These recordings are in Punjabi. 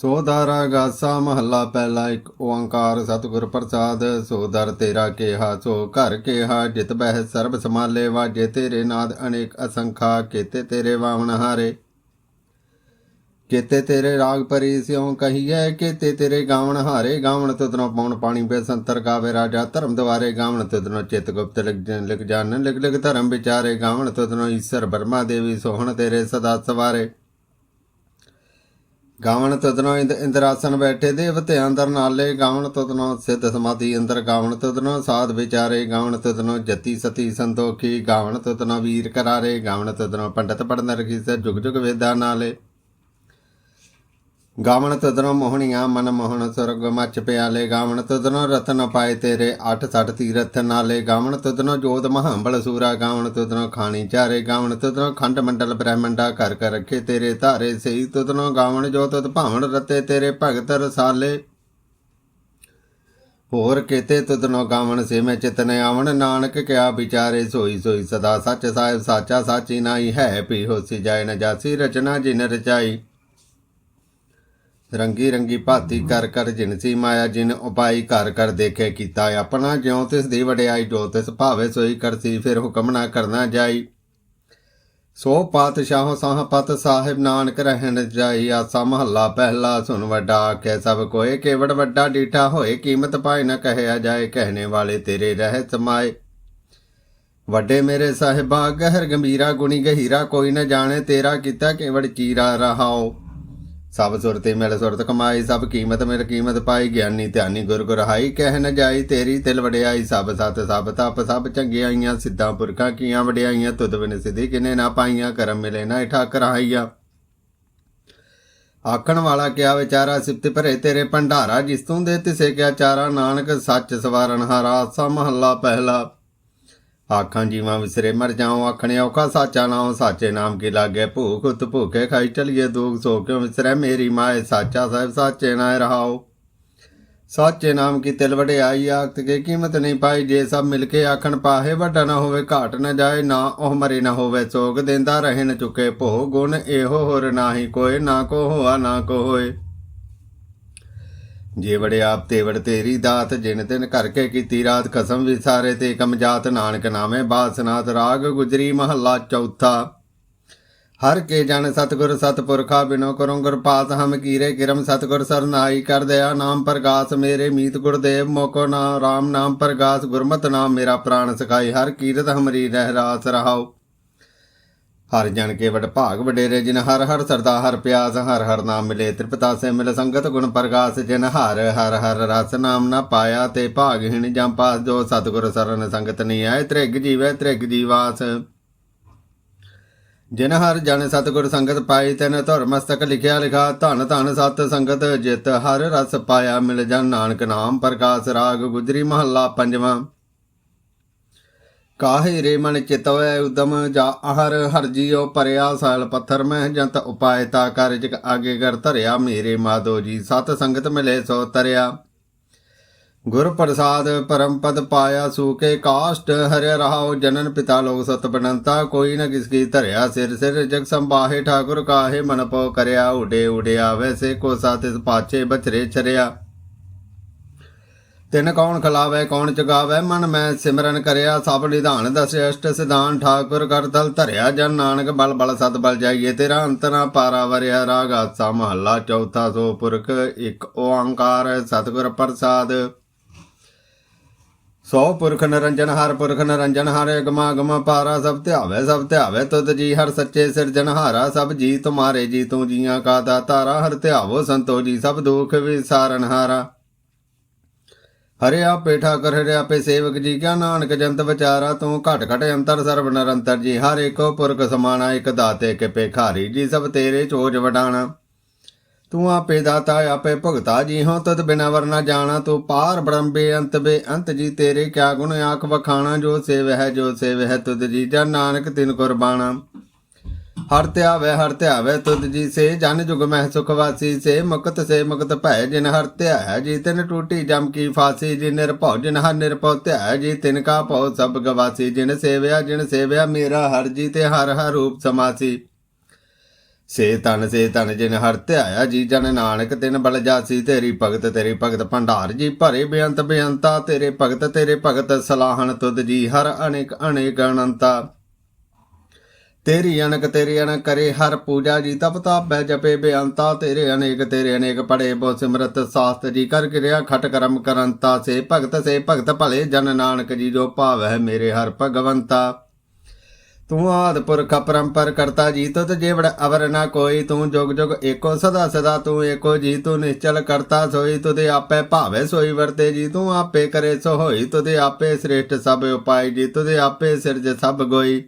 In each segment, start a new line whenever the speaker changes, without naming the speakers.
ਸੋਦਰ ਗਾਸਾ ਮਹੱਲਾ ਪਹਿਲਾ ਇੱਕ ਓੰਕਾਰ ਸਤਿਗੁਰ ਪ੍ਰਸਾਦ ਸੋਦਰ ਤੇਰਾ ਕੇਹਾ ਸੋ ਘਰ ਕੇਹਾ ਜਿਤ ਬਹਿ ਸਰਬ ਸਮਾਲੇ ਵਾਜੇ ਤੇਰੇ ਨਾਦ ਅਨੇਕ ਅਸੰਖਾ ਕੇਤੇ ਤੇਰੇ ਵਾਵਣ ਹਾਰੇ ਕੇਤੇ ਤੇਰੇ ਰਾਗ ਪਰੀ ਸਿਉ ਕਹੀਏ ਕੇਤੇ ਤੇਰੇ ਗਾਵਣ ਹਾਰੇ ਗਾਵਣ ਤਦਨੋ ਪਉਣ ਪਾਣੀ ਬੇ ਸੰਤਰ ਗਾਵੇ ਰਾਜਾ ਧਰਮ ਦਵਾਰੇ ਗਾਵਣ ਤਦਨੋ ਚਿਤ ਗੁਪਤ ਲਿਖ ਜਨ ਲਿਖ ਜਾਨਨ ਲਿਖ ਲਿਖ ਧਰਮ ਵਿਚਾਰੇ ਗਾਵਣ ਤਦਨੋ ਈਸ਼ਰ ਬਰਮਾ ਦੇਵੀ ਸੋਹਣ ਤੇਰੇ ਸਦਾ ਸਵਾਰੇ ਗਾਵਣ ਤਦਨੋ ਇੰਦਰ ਆਸਨ ਬੈਠੇ ਦੇਵ ਧਿਆਨ ਦਰ ਨਾਲੇ ਗਾਵਣ ਤਦਨੋ ਸਿੱਧ ਸਮਾਧੀ ਅੰਦਰ ਗਾਵਣ ਤਦਨੋ ਸਾਧ ਵਿਚਾਰੇ ਗਾਵਣ ਤਦਨੋ ਜਤੀ ਸਤੀ ਸੰਤੋਖੀ ਗਾਵਣ ਤਦਨੋ ਵੀਰ ਕਰਾਰੇ ਗਾਵਣ ਤਦਨੋ ਪੰਡਤ ਪੜਨਰ ਕੀ ਸੇ ਜੁਗ ਜੁਗ ਵੇਦਾਂ ਨਾਲੇ ਗਾਵਣ ਤਦਨੋ ਮੋਹਣੀਆਂ ਮਨ ਮੋਹਣ ਸੁਰਗ ਮੱਚ ਪਿਆਲੇ ਗਾਵਣ ਤਦਨੋ ਰਤਨ ਪਾਏ ਤੇਰੇ ਅੱਠ ਸੱਠ ਤੀਰਥ ਨਾਲੇ ਗਾਵਣ ਤਦਨੋ ਜੋਤ ਮਹਾਂਬਲ ਸੂਰਾ ਗਾਵਣ ਤਦਨੋ ਖਾਣੀ ਚਾਰੇ ਗਾਵਣ ਤਦਨੋ ਖੰਡ ਮੰਡਲ ਬ੍ਰਹਮੰਡਾ ਕਰ ਕਰ ਰੱਖੇ ਤੇਰੇ ਧਾਰੇ ਸਹੀ ਤਦਨੋ ਗਾਵਣ ਜੋ ਤਤ ਭਾਵਣ ਰਤੇ ਤੇਰੇ ਭਗਤ ਰਸਾਲੇ ਹੋਰ ਕੇਤੇ ਤਦਨੋ ਗਾਵਣ ਸੇ ਮੈਂ ਚਿਤਨੇ ਆਵਣ ਨਾਨਕ ਕਿਆ ਵਿਚਾਰੇ ਸੋਈ ਸੋਈ ਸਦਾ ਸੱਚ ਸਾਹਿਬ ਸਾਚਾ ਸਾਚੀ ਨਾਈ ਹੈ ਪੀ ਹੋਸੀ ਜਾਇ ਨ ਜਾਸੀ ਰਚਨਾ ਜਿਨ ਰਚਾਈ ਰੰਗੀ ਰੰਗੀ ਭਾਤੀ ਕਰ ਕਰ ਜਿਨ ਸੀ ਮਾਇਆ ਜਿਨ ਉਪਾਈ ਕਰ ਕਰ ਦੇਖੇ ਕੀਤਾ ਆਪਣਾ ਜਿਉ ਤਿਸ ਦੀ ਵਡਿਆਈ ਜੋ ਤਿਸ ਭਾਵੇ ਸੋਈ ਕਰਸੀ ਫਿਰ ਹੁਕਮ ਨਾ ਕਰਨਾ ਜਾਈ ਸੋ ਪਾਤਸ਼ਾਹ ਸਾਹ ਪਤ ਸਾਹਿਬ ਨਾਨਕ ਰਹਿਣ ਜਾਈ ਆਸਾ ਮਹੱਲਾ ਪਹਿਲਾ ਸੁਨ ਵੱਡਾ ਕੇ ਸਭ ਕੋਏ ਕੇਵੜ ਵੱਡਾ ਡੀਟਾ ਹੋਏ ਕੀਮਤ ਪਾਏ ਨਾ ਕਹਿਆ ਜਾਏ ਕਹਿਣੇ ਵਾਲੇ ਤੇਰੇ ਰਹਿ ਸਮਾਏ ਵੱਡੇ ਮੇਰੇ ਸਾਹਿਬਾ ਗਹਿਰ ਗੰਭੀਰਾ ਗੁਣੀ ਗਹੀਰਾ ਕੋਈ ਨਾ ਜਾਣੇ ਤੇਰਾ ਕੀਤਾ ਕੇਵੜ ਚੀਰਾ ਰਹਾਓ ਸਭ ਸੁਰਤੀ ਮਿਲ ਸੁਰਤ ਕਮਾਈ ਸਭ ਕੀਮਤ ਮਿਲ ਕੀਮਤ ਪਾਈ ਗਿਆਨੀ ਧਿਆਨੀ ਗੁਰ ਗੁਰ ਹਾਈ ਕਹਿ ਨ ਜਾਈ ਤੇਰੀ ਤਿਲ ਵਡਿਆਈ ਸਭ ਸਤ ਸਭ ਤਪ ਸਭ ਚੰਗਿਆਈਆਂ ਸਿੱਧਾਂ ਪੁਰਖਾਂ ਕੀਆਂ ਵਡਿਆਈਆਂ ਤੁਧ ਬਿਨ ਸਿਧੀ ਕਿਨੇ ਨਾ ਪਾਈਆਂ ਕਰਮ ਮਿਲੇ ਨਾ ਠਾ ਕਰਾਈਆਂ ਆਖਣ ਵਾਲਾ ਕਿਆ ਵਿਚਾਰਾ ਸਿਫਤ ਭਰੇ ਤੇਰੇ ਭੰਡਾਰਾ ਜਿਸ ਤੂੰ ਦੇ ਤਿਸੇ ਕਿਆ ਚਾਰਾ ਨਾਨਕ ਸੱਚ ਸਵਾਰਨ ਹਾਰਾ ਸਾ ਮਹੱਲਾ ਪਹਿਲਾ ਆਖਾਂ ਜੀਵਾਂ ਵਿਸਰੇ ਮਰ ਜਾਉ ਆਖਣੇ ਔਖਾ ਸਾਚਾ ਨਾਮ ਸਾਚੇ ਨਾਮ ਕੀ ਲਾਗੇ ਭੂਖ ਉਤ ਭੂਖੇ ਖਾਈ ਚਲੀਏ ਦੁਖ ਸੋ ਕਿਉ ਵਿਸਰੇ ਮੇਰੀ ਮਾਏ ਸਾਚਾ ਸਾਹਿਬ ਸਾਚੇ ਨਾਇ ਰਹਾਓ ਸਾਚੇ ਨਾਮ ਕੀ ਤਿਲ ਵਡਿਆਈ ਆਖਤ ਕੇ ਕੀਮਤ ਨਹੀਂ ਪਾਈ ਜੇ ਸਭ ਮਿਲ ਕੇ ਆਖਣ ਪਾਹੇ ਵੱਡਾ ਨਾ ਹੋਵੇ ਘਾਟ ਨਾ ਜਾਏ ਨਾ ਉਹ ਮਰੇ ਨਾ ਹੋਵੇ ਸੋਗ ਦਿੰਦਾ ਰਹੇ ਨ ਚੁਕੇ ਭੋਗ ਗੁਣ ਇਹੋ ਹੋਰ ਨਾਹੀ ਕੋਏ ਨਾ ਕੋ ਹੋਆ ਨਾ ਕੋ ਹੋਏ ਵੜੇ ਆਪ ਤੇਵੜ ਤੇਰੀ ਦਾਤ ਜਿਨ ਤਿਨ ਕਰਕੇ ਕੀਤੀ ਰਾਤ ਕਸਮ ਵੀ ਸਾਰੇ ਤੇ ਕਮ ਜਾਤ ਨਾਨਕ ਨਾਮੇ ਬਾਸਨਾਤ ਰਾਗ ਗੁਜਰੀ ਮਹੱਲਾ ਚੌਥਾ ਹਰ ਕੇ ਜਨ ਸਤਗੁਰ ਸਤਪੁਰਖਾ ਬਿਨੋ ਕਰਉ ਗੁਰ ਪਾਸ ਹਮ ਕੀਰੇ ਕਿਰਮ ਸਤਗੁਰ ਸਰਨਾਈ ਕਰ ਦਇਆ ਨਾਮ ਪ੍ਰਗਾਸ ਮੇਰੇ ਮੀਤ ਗੁਰਦੇਵ ਮੋਕੋ ਨਾ ਰਾਮ ਨਾਮ ਪ੍ਰਗਾਸ ਗੁਰਮਤ ਨਾਮ ਮੇਰਾ ਪ੍ਰਾਣ ਸਖਾਈ ਹਰ ਕੀਰਤ ਹਮਰੀ ਰਹਿ ਰਾਸ ਰਹਾਓ ਹਰ ਜਨ ਕੇ ਵਡ ਭਾਗ ਵਡੇਰੇ ਜਿਨ ਹਰ ਹਰ ਸਰਦਾ ਹਰ ਪਿਆਸ ਹਰ ਹਰ ਨਾਮ ਮਿਲੇ ਤ੍ਰਿਪਤਾ ਸੇ ਮਿਲ ਸੰਗਤ ਗੁਣ ਪ੍ਰਗਾਸ ਜਿਨ ਹਰ ਹਰ ਹਰ ਰਸ ਨਾਮ ਨਾ ਪਾਇਆ ਤੇ ਭਾਗਹੀਣ ਜਾਂ ਪਾਸ ਜੋ ਸਤਗੁਰ ਸਰਨ ਸੰਗਤ ਨਹੀਂ ਆਏ ਤ੍ਰਿਗ ਜੀਵੇ ਤ੍ਰਿਗ ਜੀਵਾਸ ਜਿਨ ਹਰ ਜਨ ਸਤਗੁਰ ਸੰਗਤ ਪਾਈ ਤੈਨ ਧੁਰ ਮਸਤਕ ਲਿਖਿਆ ਲਿਖਾ ਧਨ ਧਨ ਸਤ ਸੰਗਤ ਜਿਤ ਹਰ ਰਸ ਪਾਇਆ ਮਿਲ ਜਨ ਨਾਨਕ ਨਾਮ ਪ੍ਰਗਾਸ ਰਾਗ ਗੁਜਰੀ ਮਹੱਲਾ ਪੰਜਵਾਂ ਕਾਹੇ ਰੇ ਮਨ ਚਿਤਵੈ ਉਦਮ ਜਾ ਅਹਰ ਹਰ ਹਰਜੀਓ ਪਰਿਆ ਸਾਲ ਪੱਥਰ ਮਹਿ ਜੰਤ ਉਪਾਇਤਾ ਤਾ ਕਾਰਜ ਆਗੇ ਕਰ ਧਰਿਆ ਮੇਰੇ ਮਾਦੋ ਜੀ ਸਤ ਸੰਗਤ ਮਿਲੇ ਸੋ ਤਰਿਆ ਗੁਰ ਪ੍ਰਸਾਦ ਪਰਮ ਪਦ ਪਾਇਆ ਸੂਕੇ ਕਾਸ਼ਟ ਹਰਿ ਰਹਾਉ ਜਨਨ ਪਿਤਾ ਲੋਗ ਸਤ ਬਨੰਤਾ ਕੋਈ ਨ ਕਿਸ ਕੀ ਧਰਿਆ ਸਿਰ ਸਿਰ ਜਗ ਸੰਭਾਹੇ ਠਾਕੁਰ ਕਾਹੇ ਮਨ ਪਉ ਕਰਿਆ ਉਡੇ ਉਡਿਆ ਵੈਸੇ ਕੋ ਸਾਤਿ ਪਾਛੇ ਬਚਰੇ ਚਰਿਆ ਤਿਨ ਕੌਣ ਖਲਾਵੇ ਕੌਣ ਚਗਾਵੇ ਮਨ ਮੈਂ ਸਿਮਰਨ ਕਰਿਆ ਸਭ ਨਿਧਾਨ ਸ੍ਰੇਸ਼ਟ ਸਿਧਾਨ ਠਾਕੁਰ ਕਰਤਲ ਧਰਿਆ ਜਨ ਨਾਨਕ ਬਲ ਬਲ ਸਤ ਬਲ ਜਾਈਏ ਤੇਰਾ ਅੰਤਨਾ ਪਾਰਾ ਵਰਿਆ ਰਾਗ ਸਾ ਮਹੱਲਾ ਚੌਥਾ ਸੋ ਪੁਰਖ ਇੱਕ ਓੰਕਾਰ ਸਤਿਗੁਰ ਪ੍ਰਸਾਦ ਸੋ ਪੁਰਖ ਨਰੰਜਨ ਹਰ ਪੁਰਖ ਨਰੰਜਨ ਹਰ ਗਮਾ ਗਮਾ ਪਾਰਾ ਸਭ ਧਿਆਵੇ ਸਭ ਧਿਆਵੇ ਤੁਧ ਜੀ ਹਰ ਸੱਚੇ ਸਿਰਜਣ ਹਾਰਾ ਸਭ ਜੀ ਤੁਮਾਰੇ ਜੀ ਤੂੰ ਜੀਆਂ ਕਾ ਦਾਤਾਰਾ ਹਰ ਧਿਆਵੋ ਸੰਤੋ ਜੀ ਸਭ ਦੁਖ ਵਿਸਾਰਨ ਹਾਰਾ ਹਰਿਆ ਪੇਠਾ ਕਰ ਰਿਆ ਪੇ ਸੇਵਕ ਜੀ ਕਿਆ ਨਾਨਕ ਜੰਤ ਵਿਚਾਰਾ ਤੂੰ ਘਟ ਘਟ ਅੰਤਰ ਸਰਬ ਨਿਰੰਤਰ ਜੀ ਹਰ ਇੱਕੋ ਪੁਰਖ ਸਮਾਣਾ ਇਕ ਦਾਤੇ ਕੇ ਪੇਖਾਰੀ ਜੀ ਸਭ ਤੇਰੇ ਚੋਜ ਵਡਾਣਾ ਤੂੰ ਆਪੇ ਦਾਤਾ ਆਪੇ ਭਗਤਾ ਜੀ ਹੋ ਤਦ ਬਿਨਾ ਵਰਨਾ ਜਾਣਾ ਤੂੰ ਪਾਰ ਬ੍ਰੰਬੇ ਅੰਤ ਬੇ ਅੰਤ ਜੀ ਤੇਰੇ ਕਿਆ ਗੁਣ ਆਖ ਵਖਾਣਾ ਜੋ ਸੇਵ ਹੈ ਜੋ ਸੇਵ ਹੈ ਤੁਧ ਜੀ ਜਨ ਨਾਨਕ ਤਿਨ ਕੁਰਬਾਨਾ ਹਰ ਧਿਆਵੇ ਹਰ ਧਿਆਵੇ ਤੁਧ ਜੀ ਸੇ ਜਨ ਜੁਗ ਮਹਿ ਸੁਖ ਵਾਸੀ ਸੇ ਮੁਕਤ ਸੇ ਮੁਕਤ ਭੈ ਜਿਨ ਹਰ ਧਿਆਵੇ ਜੀ ਤਿਨ ਟੂਟੀ ਜਮ ਕੀ ਫਾਸੀ ਜੀ ਨਿਰਭਉ ਜਿਨ ਹਰ ਨਿਰਭਉ ਧਿਆਵੇ ਜੀ ਤਿਨ ਕਾ ਭਉ ਸਭ ਗਵਾਸੀ ਜਿਨ ਸੇਵਿਆ ਜਿਨ ਸੇਵਿਆ ਮੇਰਾ ਹਰ ਜੀ ਤੇ ਹਰ ਹਰ ਰੂਪ ਸਮਾਸੀ ਸੇ ਤਨ ਸੇ ਤਨ ਜਿਨ ਹਰ ਧਿਆਇਆ ਜੀ ਜਨ ਨਾਨਕ ਤਿਨ ਬਲ ਜਾਸੀ ਤੇਰੀ ਭਗਤ ਤੇਰੀ ਭਗਤ ਭੰਡਾਰ ਜੀ ਭਰੇ ਬੇਅੰਤ ਬੇਅੰਤਾ ਤੇਰੇ ਭਗਤ ਤੇਰੇ ਭਗਤ ਸਲਾਹਣ ਤੁਧ ਜੀ ਹਰ ਅਨੇਕ ਅਨੇਕ ਅਨੰਤਾ ਤੇਰੀ ਅਣਕ ਤੇਰੀ ਅਣਕ ਕਰੇ ਹਰ ਪੂਜਾ ਜੀ ਤਪ ਤਾਪੈ ਜਪੇ ਬੇਅੰਤਾ ਤੇਰੇ ਅਨੇਕ ਤੇਰੇ ਅਨੇਕ ਪੜੇ ਬੋ ਸਿਮਰਤ ਸਾਸਤ ਜੀ ਕਰ ਕਿਰਿਆ ਖਟ ਕਰਮ ਕਰੰਤਾ ਸੇ ਭਗਤ ਸੇ ਭਗਤ ਭਲੇ ਜਨ ਨਾਨਕ ਜੀ ਜੋ ਭਾਵੈ ਮੇਰੇ ਹਰ ਭਗਵੰਤਾ ਤੂੰ ਆਦ ਪੁਰਖ ਪਰੰਪਰ ਕਰਤਾ ਜੀ ਤਤ ਜੇਵੜ ਅਵਰ ਨਾ ਕੋਈ ਤੂੰ ਜੁਗ ਜੁਗ ਏਕੋ ਸਦਾ ਸਦਾ ਤੂੰ ਏਕੋ ਜੀ ਤੂੰ ਨਿਸ਼ਚਲ ਕਰਤਾ ਸੋਈ ਤੁਦੇ ਆਪੇ ਭਾਵੇ ਸੋਈ ਵਰਤੇ ਜੀ ਤੂੰ ਆਪੇ ਕਰੇ ਸੋ ਹੋਈ ਤੁਦੇ ਆਪੇ ਸ੍ਰੇਸ਼ਟ ਸਭ ਉਪਾਈ ਜੀ ਤੁਦੇ ਆਪੇ ਸਿਰਜ ਸਭ ਗੋਈ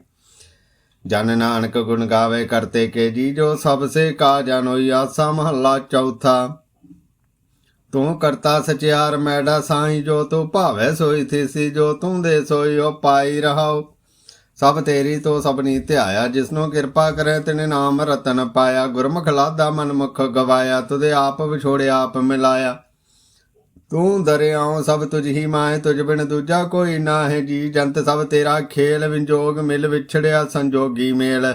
ਜਨ ਨਾਨਕ ਗੁਣ ਗਾਵੇ ਕਰਤੇ ਕੇ ਜੀ ਜੋ ਸਭ ਸੇ ਕਾ ਜਾਣੋਈ ਆਸਾ ਮਹੱਲਾ ਚੌਥਾ ਤੂੰ ਕਰਤਾ ਸਚਿਆਰ ਮੈਡਾ ਸਾਈ ਜੋ ਤੂੰ ਭਾਵੇ ਸੋਈ ਥੀਸੀ ਜੋ ਤੂੰ ਦੇ ਸੋਈ ਉਹ ਪਾਈ ਰਹਾਉ ਸਭ ਤੇਰੀ ਤੋ ਸਭਨੀ ਧਿਆਇਆ ਜਿਸਨੋ ਕਿਰਪਾ ਕਰੇ ਤਿਨੇ ਨਾਮ ਰਤਨ ਪਾਇਆ ਗੁਰਮੁਖ ਲਾਦਾ ਮਨਮੁਖ ਗਵਾਇਆ ਤੁਦੇ ਆਪ ਵਿਛੋੜਿਆ ਆਪ ਮਿਲਾਇਆ ਤੂੰ ਦਰਿਆਉ ਸਭ ਤੁਝ ਹੀ ਮਾਇ ਤੁਝ ਬਿਨ ਦੂਜਾ ਕੋਈ ਨਾ ਹੈ ਜੀ ਜੰਤ ਸਭ ਤੇਰਾ ਖੇਲ ਵਿੰਜੋਗ ਮਿਲ ਵਿਛੜਿਆ ਸੰਜੋਗੀ ਮੇਲ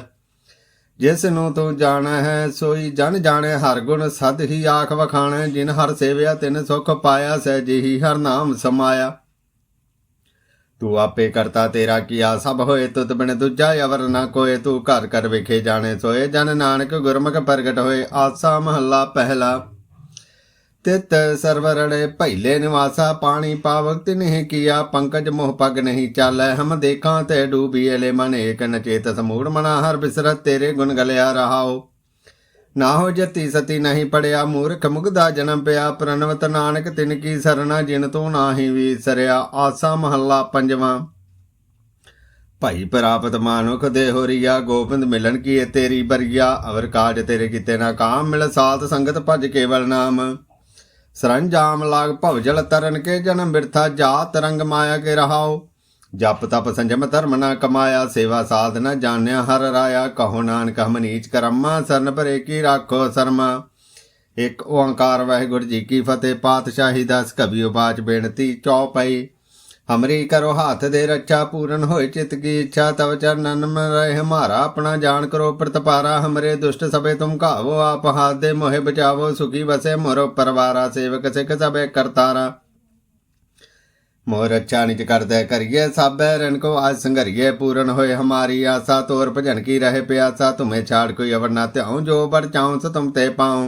ਜਿਸ ਨੂੰ ਤੂੰ ਜਾਣਾ ਹੈ ਸੋਈ ਜਨ ਜਾਣੇ ਹਰ ਗੁਣ ਸਦ ਹੀ ਆਖ ਵਖਾਣੇ ਜਿਨ ਹਰ ਸੇਵਿਆ ਤਿਨ ਸੁਖ ਪਾਇਆ ਸਹਿ ਹੀ ਹਰ ਨਾਮ ਸਮਾਇਆ ਤੂੰ ਆਪੇ ਕਰਤਾ ਤੇਰਾ ਕੀਆ ਸਭ ਹੋਏ ਤੁਤ ਬਿਨ ਦੂਜਾ ਅਵਰ ਨਾ ਕੋਏ ਤੂੰ ਘਰ ਕਰ ਵਿਖੇ ਜਾਣੇ ਸੋਏ ਜਨ ਨਾਨਕ ਗੁਰਮੁਖ ਪ੍ਰਗਟ ਹੋਏ ਆਸਾ ਮਹੱਲਾ ਪਹਿਲਾ ਤਿਤ ਸਰਵਰੜੇ ਭੈਲੇ ਨਿਵਾਸਾ ਪਾਣੀ ਪਾਵਕ ਤਿਨਹਿ ਕੀਆ ਪੰਕਜ ਮੋਹ ਪਗ ਨਹੀਂ ਚਾਲੈ ਹਮ ਦੇਖਾਂ ਤੇ ਡੂਬੀਏ ਲੈ ਮਨ ਏਕ ਨਚੇਤ ਸਮੂੜ ਮਨਾ ਹਰ ਬਿਸਰਤ ਤੇਰੇ ਗੁਣ ਗਲਿਆ ਰਹਾਓ ਨਾ ਹੋ ਜਤੀ ਸਤੀ ਨਹੀਂ ਪੜਿਆ ਮੂਰਖ ਮੁਗਦਾ ਜਨਮ ਪਿਆ ਪ੍ਰਨਵਤ ਨਾਨਕ ਤਿਨ ਕੀ ਸਰਣਾ ਜਿਨ ਤੋਂ ਨਾਹੀ ਵੀਸਰਿਆ ਆਸਾ ਮਹੱਲਾ ਪੰਜਵਾਂ ਭਾਈ ਪ੍ਰਾਪਤ ਮਾਨੁਖ ਦੇ ਹੋਰੀਆ ਗੋਬਿੰਦ ਮਿਲਣ ਕੀ ਤੇਰੀ ਬਰੀਆ ਅਵਰ ਕਾਜ ਤੇਰੇ ਕੀਤੇ ਨਾ ਕਾਮ ਮਿਲ ਸਾਥ ਸੰਗਤ ਭਜ ਕੇਵਲ ਨਾਮ ਸਰੰਜਾਮ ਲਾਗ ਭਵਜਲ ਤਰਨ ਕੇ ਜਨਮ ਮਿਰਥਾ ਜਾਤ ਰੰਗ ਮਾਇਆ ਕੇ ਰਹਾਓ ਜਪ ਤਪ ਸੰਜਮ ਧਰਮ ਨਾ ਕਮਾਇਆ ਸੇਵਾ ਸਾਧਨਾ ਜਾਣਿਆ ਹਰ ਰਾਇਆ ਕਹੋ ਨਾਨਕ ਹਮ ਨੀਚ ਕਰਮਾ ਸਰਨ ਭਰੇ ਕੀ ਰੱਖੋ ਸਰਮਾ ਇੱਕ ਓੰਕਾਰ ਵਾਹਿਗੁਰੂ ਜੀ ਕੀ ਫਤਿਹ ਪਾਤਸ਼ਾਹੀ ਦਾਸ ਕਬੀਓ ਬਾਚ ਬੇਨਤੀ ਚੌਪਈ ਹਮਰੀ ਕਰੋ ਹੱਥ ਦੇ ਰੱਛਾ ਪੂਰਨ ਹੋਏ ਚਿਤ ਕੀ ਇੱਛਾ ਤਵ ਚਰਨਨ ਮਨ ਰਹਿ ਹਮਾਰਾ ਆਪਣਾ ਜਾਣ ਕਰੋ ਪ੍ਰਤਪਾਰਾ ਹਮਰੇ ਦੁਸ਼ਟ ਸਭੇ ਤੁਮ ਘਾਵੋ ਆਪ ਹਾਥ ਦੇ ਮੋਹਿ ਬਚਾਵੋ ਸੁਖੀ ਵਸੇ ਮੋਰੋ ਪਰਵਾਰਾ ਸੇਵਕ ਸਿਖ ਸਭੇ ਕਰਤਾਰਾ ਮੋਰ ਰੱਛਾ ਨਿਜ ਕਰਦਾ ਕਰੀਏ ਸਾਬੈ ਰਣ ਕੋ ਆਜ ਸੰਘਰੀਏ ਪੂਰਨ ਹੋਏ ਹਮਾਰੀ ਆਸਾ ਤੋਰ ਭਜਨ ਕੀ ਰਹੇ ਪਿਆਸਾ ਤੁਮੇ ਛਾੜ ਕੋਈ ਅਵਰ ਨਾ ਧਿਆਉ ਜੋ ਬਰ ਚਾਉ ਸ ਤੁਮ ਤੇ ਪਾਉ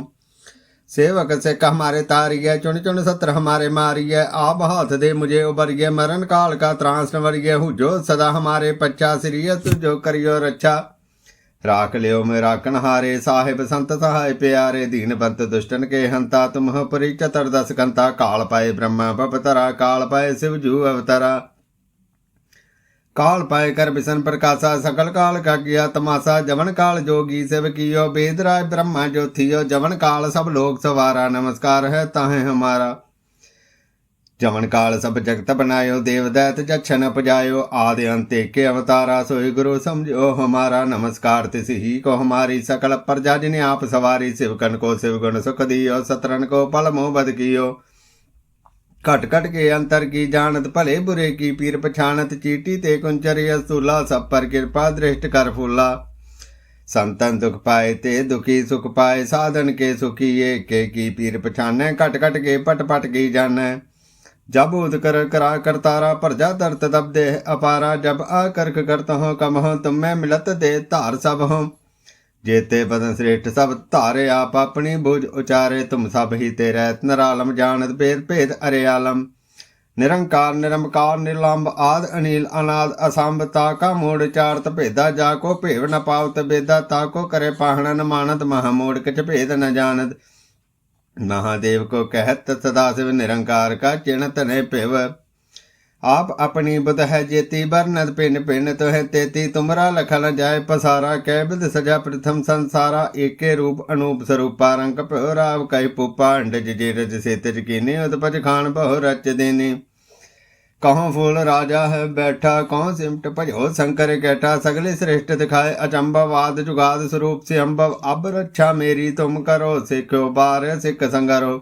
ਸੇਵਕ ਸਿੱਖ ਹਮਾਰੇ ਤਾਰੀਏ ਚੁਣ ਚੁਣ ਸਤਰ ਹਮਾਰੇ ਮਾਰੀਏ ਆਪ ਹੱਥ ਦੇ ਮੁਝੇ ਉਬਰੀਏ ਮਰਨ ਕਾਲ ਕਾ ਤ੍ਰਾਸ ਨਵਰੀਏ ਹੁਜੋ ਸਦਾ ਹਮਾਰੇ ਪੱਚਾ ਸ੍ਰੀਏ ਜੋ ਕਰਿਓ ਰੱਛਾ ਰਾਖ ਲਿਓ ਮੇ ਕਨਹਾਰੇ ਹਾਰੇ ਸਾਹਿਬ ਸੰਤ ਸਹਾਇ ਪਿਆਰੇ ਦੀਨ ਬੰਤ ਦੁਸ਼ਟਨ ਕੇ ਹੰਤਾ ਤੁਮਹ ਚਤਰ ਦਸ ਕੰਤਾ ਕਾਲ ਪਾਏ ਬ੍ਰਹਮਾ ਭਵਤਰਾ ਕਾਲ ਪਾਏ ਸਿਵ ਜੂ ਅਵਤਾਰਾ काल पाए कर बिसन प्रकाशा सकल काल का किया तमाशा जवन काल जोगी शिव कियो बेदराय ब्रह्मा ज्योतियो जवन काल सब लोग सवारा नमस्कार है ताहे हमारा जवन काल सब जगत बनायो देवदैत जक्षन उपजायो आदि अंते के अवतारा सोई गुरु समझो हमारा नमस्कार तिस ही को हमारी सकल प्रजा जिन्हें आप सवारी शिवकन को शिवगुण सुख दियो सतरन को पल मोह बद कियो ਘਟ ਘਟ ਕੇ ਅੰਤਰ ਕੀ ਜਾਣਤ ਭਲੇ ਬੁਰੇ ਕੀ ਪੀਰ ਪਛਾਣਤ ਚੀਟੀ ਤੇ ਕੁੰਚਰੀ ਅਸੂਲਾ ਸਭ ਪਰ ਕਿਰਪਾ ਦ੍ਰਿਸ਼ਟ ਕਰ ਫੁੱਲਾ ਸੰਤਨ ਦੁਖ ਪਾਏ ਤੇ ਦੁਖੀ ਸੁਖ ਪਾਏ ਸਾਧਨ ਕੇ ਸੁਖੀਏ ਕੇ ਕੀ ਪੀਰ ਪਛਾਨੈ ਘਟ ਘਟ ਕੇ ਪਟ ਪਟ ਕੀ ਜਾਣੈ ਜਬ ਉਦਕਰ ਕਰਾ ਕਰਤਾਰਾ ਪਰਜਾ ਦਰਤ ਦਬਦੇ ਅਪਾਰਾ ਜਬ ਆ ਕਰਕ ਕਰਤ ਹੋ ਕਮ ਹੋ ਤੁਮੈ ਮਿਲਤ ਦੇ ਧਾਰ ਸਭ ਹੋ ਜੇਤੇ ਬਦਨ ਸ੍ਰੇਸ਼ਟ ਸਭ ਧਾਰੇ ਆਪ ਆਪਣੀ ਬੁਝ ਉਚਾਰੇ ਤੁਮ ਸਭ ਹੀ ਤੇ ਰਹਿਤ ਨਰਾਲਮ ਜਾਣਤ ਭੇਦ ਭੇਦ ਅਰੇ ਆਲਮ ਨਿਰੰਕਾਰ ਨਿਰਮਕਾਰ ਨਿਰਲੰਭ ਆਦ ਅਨੀਲ ਅਨਾਦ ਅਸੰਭ ਤਾ ਕਾ ਮੋੜ ਚਾਰਤ ਭੇਦਾ ਜਾ ਕੋ ਭੇਵ ਨ ਪਾਵਤ ਬੇਦਾ ਤਾ ਕੋ ਕਰੇ ਪਾਹਣ ਨ ਮਾਨਤ ਮਹਾ ਮੋੜ ਕਿਛ ਭੇਦ ਨ ਜਾਣਤ ਮਹਾਦੇਵ ਕੋ ਕਹਿਤ ਸਦਾ ਸਿਵ ਨਿਰੰਕਾਰ ਕਾ ਚਿਣਤ ਨੇ ਭੇਵ आप अपनी बुध है जेती बरनत पिन पिन तो है तेती तुमरा लखल जाय पसारा कै बिद सजा प्रथम संसारा एके रूप अनूप स्वरूपा रंग प्यो राव कह पुपा अंडज जे रज से तिजकीने उत्पज खान बहु रच देने कहो फूल राजा है बैठा कहो सिमट भजो शंकर कैठा सगले श्रेष्ठ दिखाए अचंभव आद जुगाद स्वरूप से अम्बव अब रक्षा मेरी तुम करो सिखो बार सिख संगरो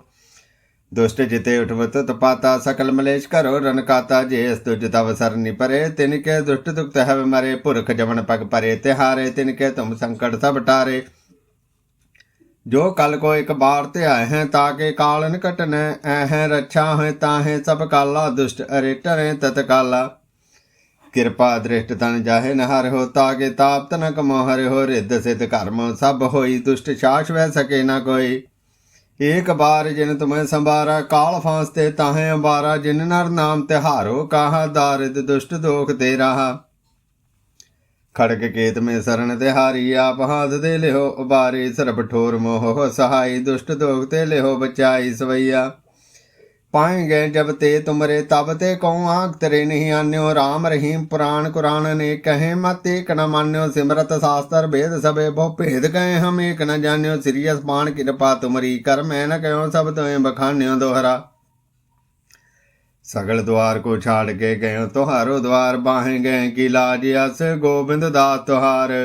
दुष्ट जिते उठवत तपाता सकल मलेश करो रनकाता जेस दुज तव सरनि परे तिनके दुष्ट दुख हव मरे पुरख जमन पग परे तिहारे तिनके तुम संकट सब टारे ਜੋ ਕਲ ਕੋ ਇੱਕ ਬਾਰ ਤੇ ਆਏ ਹੈ ਤਾਂ ਕਿ ਕਾਲਨ ਐ ਹੈ ਰੱਛਾ ਹੈ ਤਾਹੇ ਸਭ ਕਾਲਾ ਦੁਸ਼ਟ ਅਰੇ ਟਰੇ ਤਤ ਕਾਲਾ ਕਿਰਪਾ ਦ੍ਰਿਸ਼ਟ ਤਨ ਜਾਹੇ ਨਹਰ ਹੋ ਤਾਂ ਕਿ ਤਾਪ ਤਨ ਕਮੋ ਹਰਿ ਹੋ ਰਿੱਧ ਸਿਧ ਕਰਮ ਸਭ ਹੋਈ ਦੁਸ਼ਟ ਸ਼ਾਸ਼ ਵੈ ਸਕੇ ਨਾ ਕੋਈ ਏਕ ਬਾਰ ਜਿਨ ਤੁਮੈ ਸੰਭਾਰਾ ਕਾਲ ਫਾਂਸ ਤੇ ਤਾਹੇ ਅੰਬਾਰਾ ਜਿਨ ਨਰ ਨਾਮ ਤਿਹਾਰੋ ਕਾਹਾ ਦਾਰਿਦ ਦੁਸ਼ਟ ਦੋਖ ਤੇ ਰਹਾ ਖੜਕ ਕੇਤ ਮੇ ਸਰਨ ਤੇ ਹਾਰੀ ਆਪ ਹਾਦ ਦੇ ਲਿਓ ਉਬਾਰੇ ਸਰਬ ਠੋਰ ਮੋਹ ਸਹਾਈ ਦੁਸ਼ਟ ਦੋਖ ਤੇ ਲਿਓ ਬਚਾਈ ਸਵਈਆ पाएंगे जब ते तुमरे तब ते कौं आंख तरे नहीं आन्यो राम रहीम पुराण कुरान ने कहे मत एक न मान्यो सिमरत शास्त्र भेद सबे भो भेद कहे हम एक न जान्यो श्री असमान कृपा तुमरी कर मैं न कहो सब तुम्हें बखान्यो दोहरा सगल द्वार को छाड़ के गयो तुहारो द्वार बाहें गए कि लाज अस गोबिंद दास तुहार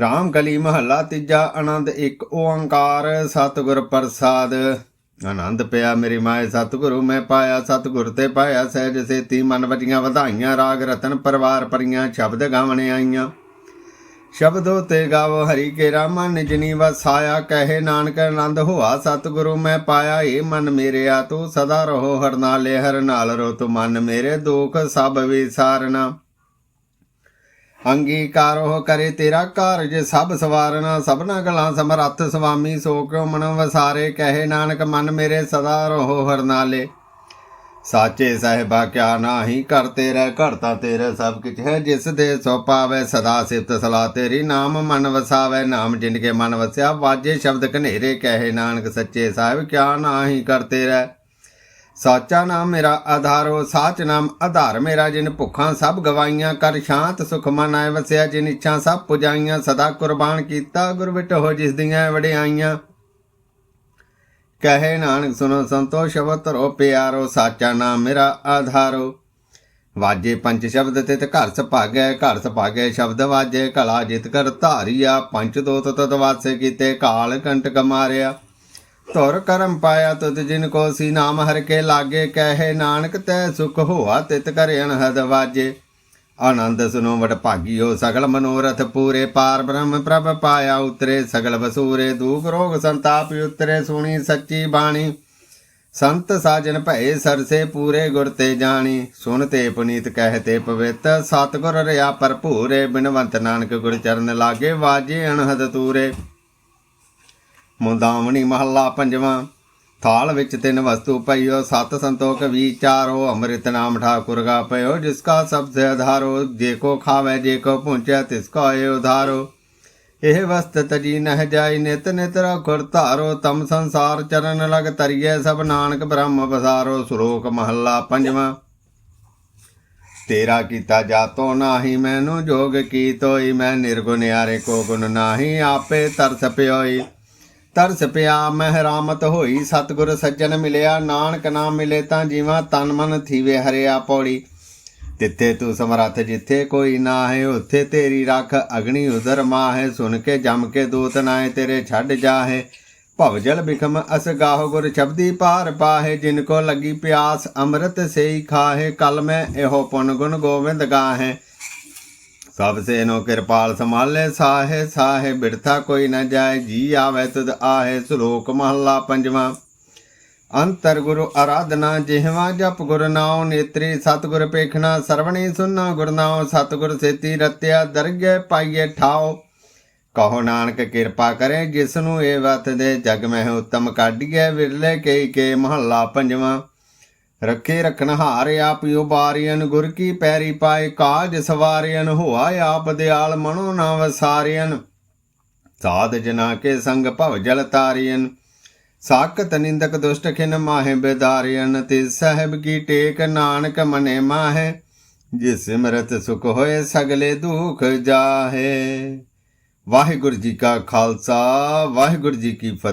ਰਾਮ ਕਲੀ ਮਹੱਲਾ ਤੀਜਾ ਆਨੰਦ ਇੱਕ ਓੰਕਾਰ ਸਤਿਗੁਰ ਪ੍ਰਸਾਦ ਆਨੰਦ ਪਿਆ ਮੇਰੀ ਮਾਏ ਸਤਿਗੁਰੂ ਮੈਂ ਪਾਇਆ ਸਤਿਗੁਰ ਤੇ ਪਾਇਆ ਸਹਿਜ ਸੇਤੀ ਮਨ ਵਟੀਆਂ ਵਧਾਈਆਂ ਰਾਗ ਰਤਨ ਪਰਵਾਰ ਪਰੀਆਂ ਸ਼ਬਦ ਗਾਵਣੇ ਆਈਆਂ ਸ਼ਬਦੋ ਤੇ ਗਾਵੋ ਹਰੀ ਕੇ ਰਾਮਾ ਨਿਜਨੀ ਵਸਾਇਆ ਕਹੇ ਨਾਨਕ ਆਨੰਦ ਹੋਆ ਸਤਿਗੁਰੂ ਮੈਂ ਪਾਇਆ ਏ ਮਨ ਮੇਰਿਆ ਤੂੰ ਸਦਾ ਰਹੋ ਹਰ ਨਾਲੇ ਹਰ ਨਾਲ ਰੋ ਤੂੰ ਮਨ ਮੇਰੇ ਦੁਖ ਸਭ ਵਿਸਾਰਨਾ ਅੰਗੀਕਾਰੋ ਕਰੇ ਤੇਰਾ ਕਾਰਜ ਸਭ ਸਵਾਰਨਾ ਸਭਨਾ ਗਲਾਂ ਸਮਰੱਥ ਸੁਆਮੀ ਸੋ ਕਿਉ ਮਨ ਵਸਾਰੇ ਕਹੇ ਨਾਨਕ ਮਨ ਮੇਰੇ ਸਦਾ ਰਹੋ ਹਰਨਾਲੇ ਸਾਚੇ ਸਹਿਬਾ ਕਿਆ ਨਾਹੀ ਕਰ ਤੇਰਾ ਘਰਤਾ ਤੇਰਾ ਸਭ ਕਿਛ ਹੈ ਜਿਸ ਦੇ ਸੋ ਪਾਵੇ ਸਦਾ ਸਿਫਤ ਸਲਾ ਤੇਰੀ ਨਾਮ ਮਨ ਵਸਾਵੇ ਨਾਮ ਜਿੰਦ ਕੇ ਮਨ ਵਸਿਆ ਵਾਜੇ ਸ਼ਬਦ ਘਨੇਰੇ ਕਹੇ ਨਾਨਕ ਸੱਚੇ ਸਾਹਿਬ ਕਿਆ ਨਾਹੀ ਕਰ ਤੇਰਾ ਸਾਚਾ ਨਾਮ ਮੇਰਾ ਆਧਾਰੋ ਸਾਚ ਨਾਮ ਆਧਾਰ ਮੇਰਾ ਜਿਨ ਭੁੱਖਾਂ ਸਭ ਗਵਾਈਆਂ ਕਰ ਸ਼ਾਂਤ ਸੁਖ ਮਨ ਆਇ ਵਸਿਆ ਜਿਨ ਇੱਛਾ ਸਭ ਪੁਜਾਈਆਂ ਸਦਾ ਕੁਰਬਾਨ ਕੀਤਾ ਗੁਰ ਹੋ ਜਿਸ ਦੀਆਂ ਵਡਿਆਈਆਂ ਕਹੇ ਨਾਨਕ ਸੁਨੋ ਸੰਤੋਸ਼ ਅਵਤਰੋ ਪਿਆਰੋ ਸਾਚਾ ਨਾਮ ਮੇਰਾ ਆਧਾਰੋ ਵਾਜੇ ਪੰਜ ਸ਼ਬਦ ਤਿਤ ਘਰ ਸੁਭਾਗੈ ਘਰ ਸੁਭਾਗੈ ਸ਼ਬਦ ਵਾਜੇ ਕਲਾ ਜਿਤ ਕਰ ਧਾਰੀਆ ਪੰਜ ਦੋਤ ਤਤ ਵਾਸੇ ਕੀਤੇ ਕਾਲ ਕੰਟਕ ਮਾਰਿਆ ਧੁਰ ਕਰਮ ਪਾਇਆ ਤਤ ਜਿਨ ਕੋ ਸੀ ਨਾਮ ਹਰ ਕੇ ਲਾਗੇ ਕਹਿ ਨਾਨਕ ਤੈ ਸੁਖ ਹੋਆ ਤਿਤ ਕਰਿਣ ਅਨਹਦ ਵਾਜੇ ਆਨੰਦ ਸੁਨੋ ਵਡ ਭਾਗੀਓ ਸਗਲ ਮਨੋਰਥ ਪੂਰੇ ਪਾਰ ਬ੍ਰਹਮ ਪ੍ਰਭ ਪਾਇਆ ਉਤਰੇ ਸਗਲ ਵਸੂਰੇ ਦੂਖ ਰੋਗ ਸੰਤਾਪ ਉਤਰੇ ਸੁਣੀ ਸੱਚੀ ਬਾਣੀ ਸੰਤ ਸਾਜਨ ਭਏ ਸਰਸੇ ਪੂਰੇ ਗੁਰ ਤੇ ਜਾਣੀ ਸੁਣ ਤੇ ਪੁਨੀਤ ਕਹਿ ਤੇ ਪਵਿੱਤ ਸਤਗੁਰ ਰਿਆ ਭਰਪੂਰੇ ਬਿਨਵੰਤ ਨਾਨਕ ਗੁਰ ਚਰਨ ਲਾਗੇ ਵਾਜੇ ਅਨਹਦ ਤੂਰੇ ਮੁੰਦਾਵਣੀ ਮਹੱਲਾ ਪੰਜਵਾਂ ਥਾਲ ਵਿੱਚ ਤਿੰਨ ਵਸਤੂ ਪਈਓ ਸਤ ਸੰਤੋਖ ਵਿਚਾਰੋ ਅੰਮ੍ਰਿਤ ਨਾਮ ਠਾਕੁਰ ਗਾ ਪਇਓ ਜਿਸ ਕਾ ਸਬਦ ਆਧਾਰੋ ਜੇ ਕੋ ਖਾਵੇ ਜੇ ਕੋ ਪੁੰਚੈ ਤਿਸ ਕਾ ਉਧਾਰੋ ਇਹ ਵਸਤ ਤਜੀ ਨਹ ਜਾਈ ਨਿਤ ਨਿਤ ਘਰ ਧਾਰੋ ਤਮ ਸੰਸਾਰ ਚਰਨ ਲਗ ਤਰੀਏ ਸਭ ਨਾਨਕ ਬ੍ਰਹਮ ਬਸਾਰੋ ਸੁਰੋਕ ਮਹੱਲਾ ਪੰਜਵਾਂ ਤੇਰਾ ਕੀਤਾ ਜਾਤੋ ਨਾਹੀ ਮੈਨੂੰ ਜੋਗ ਕੀ ਤੋਈ ਮੈਂ ਨਿਰਗੁਣਿਆਰੇ ਕੋ ਗੁਣ ਨਾਹੀ ਆਪੇ ਤਰਸ ਪਿਓਈ ਤਰਸ ਪਿਆ ਮਹਿ ਰਾਮਤ ਹੋਈ ਸਤਗੁਰ ਸੱਜਣ ਮਿਲਿਆ ਨਾਨਕ ਨਾਮ ਮਿਲੇ ਤਾਂ ਜੀਵਾ ਤਨ ਮਨ ਥੀਵੇ ਹਰਿਆ ਪੌੜੀ ਤਿੱਥੇ ਤੂੰ ਸਮਰੱਥ ਜਿੱਥੇ ਕੋਈ ਨਾ ਹੈ ਉੱਥੇ ਤੇਰੀ ਰੱਖ ਅਗਣੀ ਉਦਰ ਮਾਹੇ ਸੁਣ ਕੇ ਜਮ ਕੇ ਦੂਤ ਨਾਏ ਤੇਰੇ ਛੱਡ ਜਾਹੇ ਭਵਜਲ ਵਿਖਮ ਅਸ ਗਾਹ ਗੁਰ ਚਬਦੀ ਪਾਰ ਪਾਹੇ ਜਿਨ ਕੋ ਲੱਗੀ ਪਿਆਸ ਅੰਮ੍ਰਿਤ ਸੇਈ ਖਾਹੇ ਕਲ ਮੈਂ ਇਹੋ ਪੁਨ ਗੁਣ ਗੋਵਿੰਦ ਗਾਹੇ ਸੇ ਨੋ ਕਿਰਪਾਲ ਸੰਭਾਲੇ ਸਾਹੇ ਸਾਹੇ ਬਿਰਥਾ ਕੋਈ ਨਾ ਜਾਏ ਜੀ ਆਵੇ ਤੁਧ ਆਹੇ ਸ਼ਲੋਕ ਮਹਲਾ ਪੰਜਵਾਂ ਅੰਤਰ ਗੁਰੂ ਆਰਾਧਨਾ ਜਿਹਵਾ ਜਪ ਗੁਰ ਨਾਉ ਨੇਤਰੀ ਸਤਗੁਰ ਪੇਖਣਾ ਸਰਵਣੀ ਸੁਨਣਾ ਗੁਰ ਨਾਉ ਸਤਗੁਰ ਸੇਤੀ ਰਤਿਆ ਦਰਗਹਿ ਪਾਈਏ ਠਾਓ ਕਹੋ ਨਾਨਕ ਕਿਰਪਾ ਕਰੇ ਜਿਸ ਨੂੰ ਇਹ ਵਤ ਦੇ ਜਗ ਮਹਿ ਉਤਮ ਕਾਢੀਐ ਵਿਰਲੇ ਕੇ ਕੇ ਮਹੱਲਾ ਪੰਜਵਾਂ ਰੱਖੇ ਰਖਣਹਾਰ ਆਪ ਉਬਾਰੀਨ ਗੁਰ ਕੀ ਪੈਰੀ ਪਾਏ ਕਾਜ ਸਵਾਰੀਨ ਹੋਆ ਆਪ ਦਿਆਲ ਮਨੋ ਨਾ ਵਸਾਰੀਨ ਸਾਧ ਜਨਾ ਕੇ ਸੰਗ ਭਵ ਜਲ ਤਾਰੀਨ ਸਾਖਤ ਨਿੰਦਕ ਦੁਸ਼ਟ ਖਿਨ ਮਾਹੇ ਬਿਦਾਰੀਨ ਤੇ ਸਹਿਬ ਕੀ ਟੇਕ ਨਾਨਕ ਮਨੇ ਮਾਹੇ ਜਿਸ ਸਿਮਰਤ ਸੁਖ ਹੋਏ ਸਗਲੇ ਦੁਖ ਜਾਹੇ ਵਾਹਿਗੁਰੂ ਜੀ ਕਾ ਖਾਲਸਾ ਵਾਹਿਗੁਰੂ ਜੀ ਕੀ ਫਤਿਹ